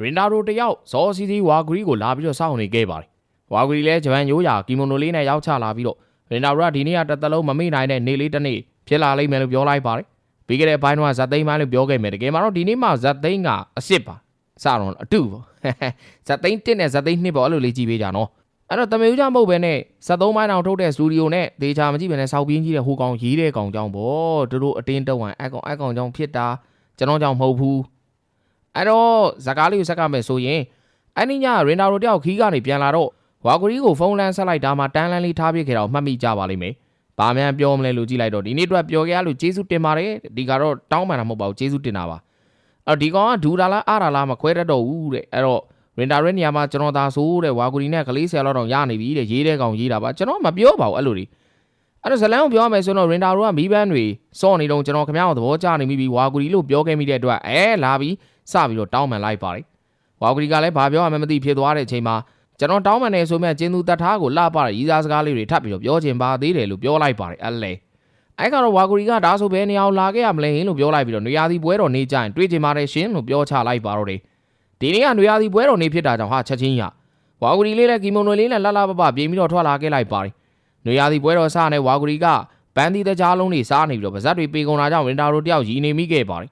ရင်တာရိုတယောက်ဇော်စီစီဝါဂရီကိုလာပြီးတော့စောင့်နေခဲ့ပါတယ်ဝါဂရီလည်းဂျပန်ရိုးရာကီမိုနိုလေးနဲ့ရောက်ချလာပြီးတော့ရင်တာရိုကဒီနေ့ကတစ်သက်လုံးမမေ့နိုင်တဲ့နေ့လေးတစ်နေ့ဖြစ်လာလိမ့်မယ်လို့ပြောလိုက်ပါတယ်ပြီးခဲ့တဲ့ဘိုင်းတော့ဇက်သိန်းပိုင်းလို့ပြောခဲ့မယ်တကယ်မှာတော့ဒီနေ့မှဇက်သိန်းကအစ်စ်ပါစတော့အတူပေါ့ဇက်သိန်း1နဲ့ဇက်သိန်း2ပေါ့အဲ့လိုလေးကြည့်ပေးကြနော်အဲ့တော့တမေဦးကြမဟုတ်ပဲနဲ့73ပိုင်းအောင်ထုတ်တဲ့စတူဒီယိုနဲ့ဒေချာမကြည့်ပဲနဲ့စောက်ပြင်းကြီးတဲ့ဟိုကောင်ရေးတဲ့ကောင်ကြောင့်ပေါ့သူတို့အတင်းတက်ဝိုင်းအကောင်အကောင်ကြောင့်ဖြစ်တာကျွန်တော်ကြောင့်မဟုတ်ဘူး အဲ့တော့ဇကားလေးကိုဆက်ကမယ်ဆိုရင်အဲ့ဒီညရင်တာရိုတယောက်ခီးကနေပြန်လာတော့ဝါဂရီကိုဖုန်းလန်းဆက်လိုက်တာမှတန်းလန်းလေးထားပြခဲ့တော့မှတ်မိကြပါလိမ့်မယ်ဘာမှန်ပြောမလဲလို့ကြည့်လိုက်တော့ဒီနေ့အတွက်ပြောခဲ့ရလို့ကျေးဇူးတင်ပါတယ်ဒီကတော့တောင်းပန်တာမဟုတ်ပါဘူးကျေးဇူးတင်တာပါအဲ့တော့ဒီကောင်ကဒူတာလားအားတာလားမခွဲတတ်တော့ဘူးတဲ့အဲ့တော့ရင်တာရဲနေရာမှာကျွန်တော်သာဆိုတဲ့ဝါဂူရီနဲ့ကလေးဆယ်လောက်တော့ရနေပြီတဲ့ရေးတဲ့ကောင်ရေးတာပါကျွန်တော်မပြောပါဘူးအဲ့လိုတွေ အဲ့တော့ဇလန်ကိုပြောရမယ်ဆိုတော့ရင်တာတို့ကမီးပန်းတွေစော့နေတော့ကျွန်တော်ခင်ဗျားကိုသဘောကျနေပြီဝါဂူရီလို့ပြောခဲ့မိတဲ့အတွက်အဲလာပြီးစပြီးတော့တောင်းပန်လိုက်ပါတယ်ဝါဂူရီကလည်းဘာပြောရမှန်းမသိဖြစ်သွားတဲ့အချိန်မှာကျွန်တော်တောင်းပန်နေဆိုမြကျင်းသူတတ်ထားကိုလှပတဲ့ရီးစားစကားလေးတွေထပ်ပြီးတော့ပြောချင်ပါသေးတယ်လို့ပြောလိုက်ပါတယ်အဲ့လေအဲ့ကတော့ဝါဂူရီကဒါဆိုဘယ်နေရာကိုလာခဲ့ရမလဲဟင်းလို့ပြောလိုက်ပြီးတော့နေရာဒီပွဲတော်နေကြရင်တွေးချင်ပါတယ်ရှင်လို့ပြောချလိုက်ပါတော့တယ်ဒီနေ့ကနွေရာသီပွဲတော်နေ့ဖြစ်တာကြောင့်ဟာချက်ချင်းရဝါဂူရီလေးနဲ့ကီမိုနိုလေးနဲ့လှလှပပပြင်ပြီးတော့ထွက်လာခဲ့လိုက်ပါတယ် နွေရာသီပွဲတော်စနဲ့ဝါဂူရီကပန်းသီးတကြားလုံးတွေစားနေပြီးတော့ဗဇက်တွေပေကုန်တာကြောင့်ဝင်တာတို့တယောက်ရီနေမိခဲ့ပါတယ်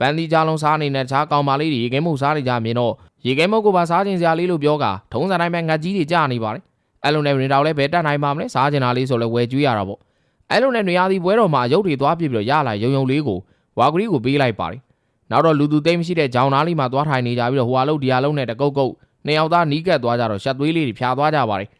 ပန်းသီးကြားလုံးစားနေတဲ့တခြားကောင်မလေးတွေရေခဲမုတ်စားနေကြမြင်တော့ရေခဲမုတ်ကိုပါစားခြင်းစရာလေးလို့ပြောကထုံးစံတိုင်းပဲငတ်ကြီးတွေကြာနေပါတယ်အဲ့လိုနဲ့ဝင်တာလည်းဘယ်တက်နိုင်ပါမလဲစားခြင်းတာလေးဆိုလဲဝယ်ကျွေးရတာပေါ့အဲ့လိုနဲ့နွေရာသီပွဲတော်မှာရုပ်တွေသွားပြပြီးတော့ရလာရုံရုံလေးကိုဝါဂူရီကိုပေးလိုက်ပါတယ်နောက်တော့လူသူသိမ်းမရှိတဲ့ဂျောင်းသားလေးမှာသွားထိုင်နေကြပြီးတော့ဟိုအလုံးဒီအလုံးနဲ့တကုတ်ကုတ်နှစ်ယောက်သားနီးကပ်သွားကြတော့ရှက်သွေးလေးတွေဖြာသွားကြပါတယ်။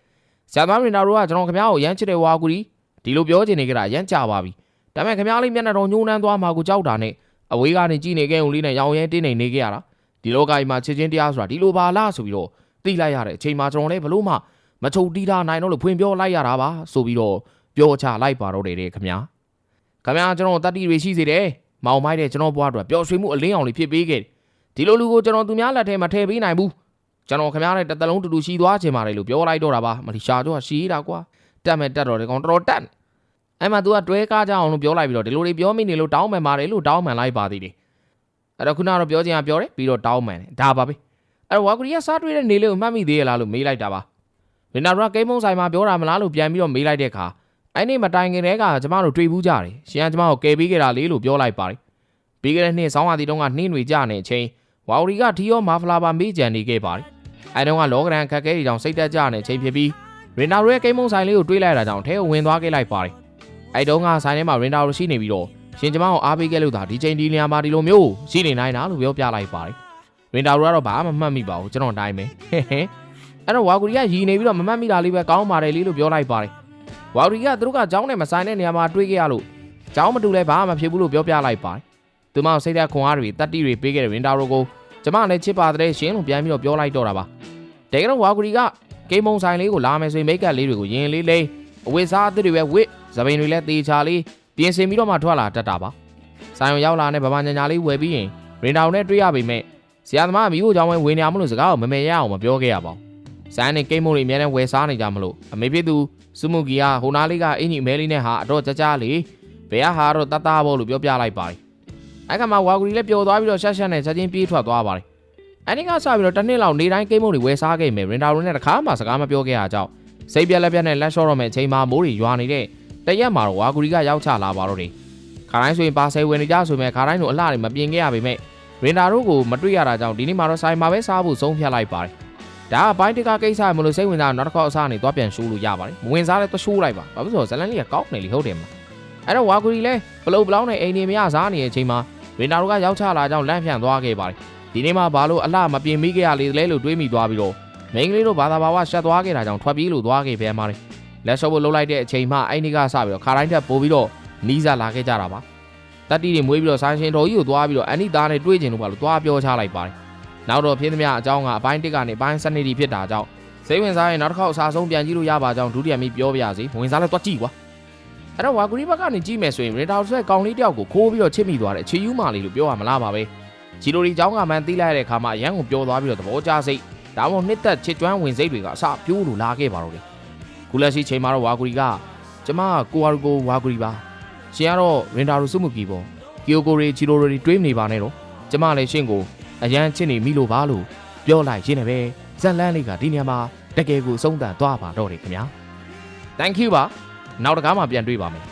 ဆရာသမားရင်တာတို့ကကျွန်တော်ခင်ဗျားကိုရမ်းချစ်တဲ့ဝါကူရီဒီလိုပြောချင်နေကြတာရမ်းကြပါပြီ။ဒါပေမဲ့ခင်ဗျားလေးမျက်နှာတော်ညှိုးနှမ်းသွားမှာကိုကြောက်တာနဲ့အဝေးကနေကြည့်နေခဲ့ုံလေးနဲ့ရောင်ရဲတင်းနေနေခဲ့ရတာ။ဒီလောကကြီးမှာချစ်ချင်းတရားဆိုတာဒီလိုပါလားဆိုပြီးတော့သိလိုက်ရတဲ့အချိန်မှာကျွန်တော်လည်းဘလို့မှမချုပ်တီးတာနိုင်တော့လို့ဖွင့်ပြောလိုက်ရတာပါဆိုပြီးတော့ပြောချလိုက်ပါတော့တယ်တဲ့ခင်ဗျာ။ခင်ဗျားကျွန်တော်တတ္တိတွေရှိစေတယ်။မောင်မိုက်တဲ့ကျွန်တော်ဘွားတို့ပျော်ရွှင်မှုအလင်းအောင်လေးဖြစ်ပေးခဲ့တယ်ဒီလိုလူကိုကျွန်တော်သူများလက်ထဲမှာထည့်ပေးနိုင်ဘူး ကျွန်တော်ခင်ဗျားနဲ့တစ်သလုံးတူတူရှိသွားခြင်းပါတယ်လို့ပြောလိုက်တော့တာပါမလီရှာကျော်ကရှိတာကွာတက်မဲ့တက်တော့ဒီကောင်တော်တော်တက်အဲ့မှာ तू ကတွဲကားကြအောင်လို့ပြောလိုက်ပြီးတော့ဒီလိုတွေပြောမိနေလို့တောင်းပန်ပါတယ်လို့တောင်းပန်လိုက်ပါသေးတယ်အဲ့တော့ခုနကတော့ပြောချင်တာပြောတယ်ပြီးတော့တောင်းပန်တယ်ဒါပါပဲအဲ့တော့ဝါကူရီကစားတွေ့တဲ့နေလေးကိုမှတ်မိသေးရလားလို့မေးလိုက်တာပါဗင်နာရာကိန်းမုံဆိုင်မှာပြောတာမလားလို့ပြန်ပြီးတော့မေးလိုက်တဲ့အခါအဲ့နေ့မတိုင်ခင်တည်းကကျမတို့တွေ့ဘူးကြတယ်ရှင်ကကျမကိုကယ်ပေးခဲ့တာလေလို့ပြောလိုက်ပါတယ်ပြီးခဲ့တဲ့နှစ်ဆောင်းရာသီတုန်းကနှင်းတွေကြနေတဲ့အချိန်ဝါဝရီကထီယောမာဖလာပါမေးကြံနေခဲ့ပါတယ်။ အဲတုန်းကလောကရန်ခက်ခဲတွေကြောင့်စိတ်တက်ကြနေတဲ့အချိန်ဖြစ်ပြီးရင်တာရိုရဲ့ကိန်းမုံဆိုင်လေးကိုတွေးလိုက်တာကြောင့်ထဲကိုဝင်သွားခဲ့လိုက်ပါတယ်။အဲတုန်းကဆိုင်ထဲမှာရင်တာရိုရှိနေပြီးတော့ရှင်ကျမကိုအားပေးခဲ့လို့သာဒီချိန်ဒီနေရာမှာဒီလိုမျိုးရှိနေနိုင်တာလို့ပြောပြလိုက်ပါတယ်။ရင်တာရိုကတော့ဘာမှမမှတ်မိပါဘူးကျွန်တော်တိုင်းပဲဟဲ့ဟဲ့အဲ့တော့ဝါဂူရီကရီနေပြီးတော့မမှတ်မိတာလေးပဲကောင်းပါတယ်လေးလို့ပြောလိုက်ပါတယ်။ဝါဂူရီကသူတို့ကကြောင်းနဲ့မဆိုင်တဲ့နေရာမှာတွေးခဲ့ရလို့ကြောင်းမတူလဲဘာမှမဖြစ်ဘူးလို့ပြောပြလိုက်ပါတယ်သူမကိုစိတ်သက်ခွန်အားတွေတတ်တိတွေပေးခဲ့တဲ့ရင်တာရိုကို ကျမလည်းချစ်ပါတဲ့ရှင်လို့ပြန်ပြီးတော့ပြောလိုက်တော့တာပါတကယ်တော့ဝါဂူရီကဂိမ်းမုံဆိုင်လေးကိုလာမယ်ဆိုရင်မိတ်ကပ်လေးတွေကိုရင်လေးလေးအဝတ်စားအသစ်တွေပဲဝစ်သပင်တွေလည်းတေချာလေးပြင်ဆင်ပြီးတော့မှထွက်လာတတ်တာပါဆိုင်ရောက်လာတဲ့ဗမာညာညာလေးဝယ်ပြီးရင်ရင်တာရိုနဲ့တွေ့ရပေမဲ့ဆရာသမားကမိဖို့ကြောင့်ပဲဝင်နေရမလို့စကားကိုမမေရအောင်မပြောခဲ့ရပါဘူးဆိုင်နဲ့ဂိမ်းမုံတွေအများနဲ့ဝယ်စားနေကြမလို့အမေဖြစ်သူစုမူကီကဟိုနာလေးကအင်ကြီးအမဲလေးနဲ့ဟာအတော့ကြကြလေးဘယ်ဟာတော့တတ်တာဖို့လို့ပြောပြလိုက်ပါတယ် အဲ့ကမှဝါဂူရီလည်းပျော်သွားပြီးတော့ရှက်ရှက်နဲ့ချက်ချင်းပြေးထွက်သွားပါတယ်။အဲ့ဒီကစပြီးတော့တစ်နှစ်လောက်နေတိုင်းကိန်းမုံတွေဝယ်စားခဲ့မယ်ရင်တာရိုနဲ့တခါမှစကားမပြောခဲ့ရကြောင်းစိတ်ပြက်လက်ပြက်နဲ့လက်လျှော့တော့မယ်အချိန်မှာမိုးတွေရွာနေတဲ့တရက်မှာတော့ဝါဂူရီကရောက်ချလာပါတော့တယ်။ခါတိုင်းဆိုရင်ပါဆယ်ဝင်နေကြဆိုပေမဲ့ခါတိုင်းလိုအလှတွေမပြင်ခဲ့ရပေမဲ့ရင်တာရိုကိုမတွေ့ရတာကြောင့်ဒီနေ့မှာတော့ဆိုင်မှာပဲစားဖို့ဆုံးဖြတ်လိုက်ပါတယ်။ဒါကဘိုင်းတကကိစ္စမလို့စိတ်ဝင်စားနောက်တစ်ခေါက်အစားနေသွားပြန်ရှိုးလို့ရပါတယ်။မဝင်စားလဲသွားရှိုးလိုက်ပါ။ဘာဖြစ်လို့ဇလန်လေးကကောက်နေလေဟုတ်တယ်မလား။အဲ့တော့ဝါဂူရီလည်းဘလုတ်ဘလောင်းနဲ့အိမ်နေမရစားနေတဲ့အချိန်မှာ ရင်တာတို့ကရောက်ချလာကြောင်းလန့်ဖြန့်သွားခဲ့ပါတယ်ဒီနေ့မှဘာလို့အလှမပြင်မိခဲ့ရလေလဲလို့တွေးမိသွားပြီးတော့မိန်းကလေးတို့ဘာသာဘာဝရှက်သွားခဲ့တာကြောင့်ထွက်ပြေးလို့သွားခဲ့ပြန်ပါတယ်လက်ရှော့ဖို့လှုပ်လိုက်တဲ့အချိန်မှအဲ့ဒီကစပြီးတော့ခါတိုင်းထက်ပိုပြီးတော့နီးစပ်လာခဲ့ကြတာပါတတိတွေမွေးပြီးတော့ဆိုင်ရှင်တော်ကြီးကိုသွားပြီးတော့အန်နီသားနဲ့တွေးကျင်လို့ပါလို့သွားပြောချလိုက်ပါတယ်နောက်တော့ဖြစ်သမျှအကြောင်းကအပိုင်းတစ်ကနေပိုင်းစနစ်တီဖြစ်တာကြောင့်စိတ်ဝင်စားရင်နောက်တစ်ခေါက်အစားဆုံးပြန်ကြည့်လို့ရပါကြောင်းဒုတိယမိပြောပြရစီဝင်စားလဲသွားကြည့်ကွာ အဲ့တော့ဝါကူရီဘက်ကနေကြည့်မယ်ဆိုရင်ရီတာဆွဲကောင်လေးတယောက်ကိုခိုးပြီးတော့ချစ်မိသွားတယ်ချီယူမာလေးလို့ပြောရမလားပါပဲဂျီလိုရီเจ้าကမှန်သိလိုက်တဲ့အခါမှာအရန်ကိုပြောသွားပြီးတော့သဘောကျစိတ်ဒါမှမဟုတ်နှစ်သက်ချစ်ကျွမ်းဝင်စိတ်တွေကအစပြိုးလို့လာခဲ့ပါတော့လေခုလက်ရှိချိန်မှာတော့ဝါကူရီကကျမကကိုဝါကိုဝါကူရီပါရှင်ကတော့ရင်တာရိုစုမှုပြီပေါ့ကီယိုကိုရီဂျီလိုရီတွေးနေပါနဲ့တော့ကျမလည်းရှင်ကိုအရန်ချစ်နေမိလို့ပါလို့ပြောလိုက်ရင်းနဲ့ပဲဇက်လန်းလေးကဒီနေရာမှာတကယ်ကိုဆုံးသတ်သွားပါတော့တယ်ခင်ဗျာ Thank you ပါ နောက်တကားမှာပြန်တွေ့ပါမယ်